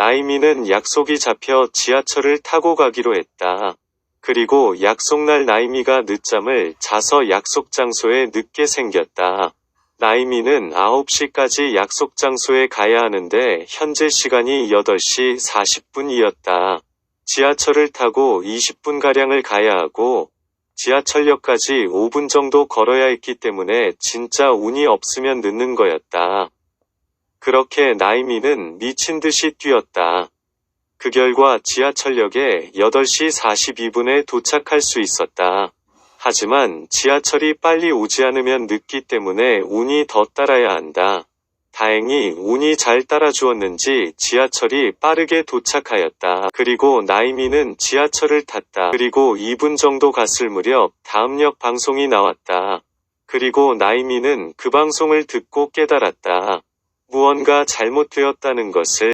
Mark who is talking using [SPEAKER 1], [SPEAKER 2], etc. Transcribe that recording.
[SPEAKER 1] 나이미는 약속이 잡혀 지하철을 타고 가기로 했다. 그리고 약속날 나이미가 늦잠을 자서 약속 장소에 늦게 생겼다. 나이미는 9시까지 약속 장소에 가야 하는데 현재 시간이 8시 40분이었다. 지하철을 타고 20분가량을 가야 하고 지하철역까지 5분 정도 걸어야 했기 때문에 진짜 운이 없으면 늦는 거였다. 그렇게 나이미는 미친 듯이 뛰었다. 그 결과 지하철역에 8시 42분에 도착할 수 있었다. 하지만 지하철이 빨리 오지 않으면 늦기 때문에 운이 더 따라야 한다. 다행히 운이 잘 따라주었는지 지하철이 빠르게 도착하였다. 그리고 나이미는 지하철을 탔다. 그리고 2분 정도 갔을 무렵 다음 역 방송이 나왔다. 그리고 나이미는 그 방송을 듣고 깨달았다. 무언가 잘못되었다는 것을